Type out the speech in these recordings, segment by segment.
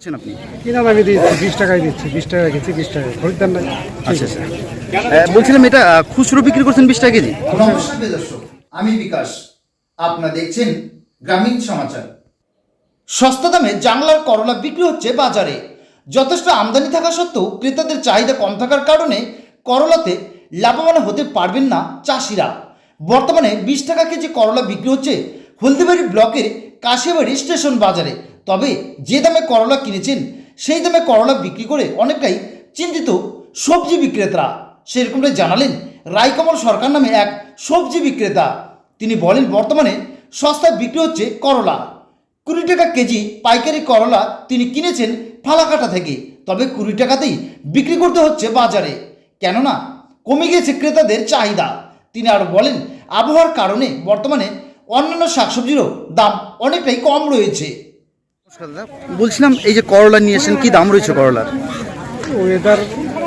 দিচ্ছেন আপনি? কিনা দামে দিচ্ছি বিশ টাকায় দিচ্ছি। বিশ টাকা গেছি বিশ টাকায়। খরিদ্দার নাই। আচ্ছা আচ্ছা। বলছিলাম এটা খুচরো বিক্রি করছেন বিশ টাকা কেজি? নমস্কার দর্শক আমি বিকাশ। আপনারা দেখছেন গ্রামীণ সমাচার। সস্তা দামে জাংলার করলা বিক্রি হচ্ছে বাজারে। যথেষ্ট আমদানি থাকা সত্ত্বেও ক্রেতাদের চাহিদা কম থাকার কারণে করলাতে লাভবান হতে পারবেন না চাষিরা। বর্তমানে বিশ টাকা কেজি করলা বিক্রি হচ্ছে হলদিবাড়ি ব্লকের কাশিয়াবাড়ি স্টেশন বাজারে। তবে যে দামে করলা কিনেছেন, সেই দামে করলা বিক্রি করে অনেকটাই চিন্তিত সবজি বিক্রেতারা। সেরকমটাই জানালেন রায়কমল সরকার নামে এক সবজি বিক্রেতা। তিনি বলেন, বর্তমানে সস্তায় বিক্রি হচ্ছে করলা। কুড়ি টাকা কেজি পাইকারি করলা তিনি কিনেছেন ফালাকাটা থেকে। তবে কুড়ি টাকাতেই বিক্রি করতে হচ্ছে বাজারে। কেননা, কমে গিয়েছে ক্রেতাদের চাহিদা। তিনি আরও বলেন, আবহাওয়ার কারণে বর্তমানে অন্যান্য শাকসবজিরও দাম অনেকটাই কম রয়েছে। বলছিলাম এই যে করলা নিয়ে এসেছেন কি দাম রয়েছে করলার? ওয়েদার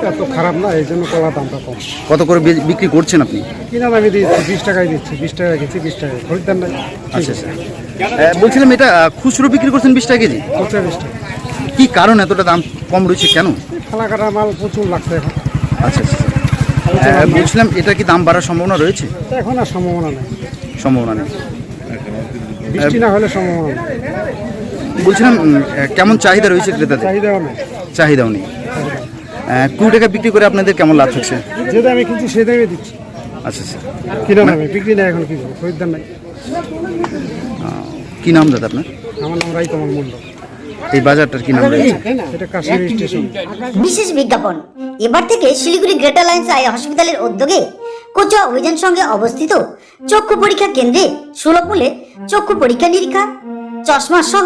এত খারাপ না এই জন্য কলার দামটা কম। কত করে বিক্রি করছেন আপনি? কিনা দামে দিচ্ছি বিশ টাকায় দিচ্ছি বিশ টাকা গেছি বিশ টাকায় খরিদ্দার নাই। আচ্ছা আচ্ছা। বলছিলাম এটা খুচরো বিক্রি করছেন বিশ টাকা কেজি? খুচরা বিশ টাকা। কি কারণ এতটা দাম কম রয়েছে কেন? ফালা কাটা মাল প্রচুর লাগছে এখন। আচ্ছা আচ্ছা আহ, বলছিলাম এটা কি দাম বাড়ার সম্ভাবনা রয়েছে? এখন আর সম্ভাবনা নেই। সম্ভাবনা নেই। বৃষ্টি না হলে সম্ভাবনা নেই। বলছিলাম কেমন চাহিদা রয়েছে ক্রেতাদের? চাহিদাও নেই চাহিদাও নেই কুড়ি টাকা বিক্রি করে আপনাদের কেমন লাভ হচ্ছে? যে দামে কিনছি সেই দামে দিচ্ছি। আচ্ছা আচ্ছা। কিনা দামে বিক্রি নেই এখন কি করব? খরিদ্দার নাই। কি নাম দাদা আপনার? আমার নাম রাই কমল মন্ডল এই বাজারটার কি নাম রয়েছে? এটা কাশ্মীর স্টেশন। বিশেষ বিজ্ঞাপন। এবার থেকে শিলিগুড়ি গ্রেটার লাইন্স আই হসপিটালের উদ্যোগে কোচুয়া অভিযান সঙ্গে অবস্থিত চক্ষু পরীক্ষা কেন্দ্রে সুলভ মূল্যে চক্ষু পরীক্ষা নিরীক্ষা চশমা সহ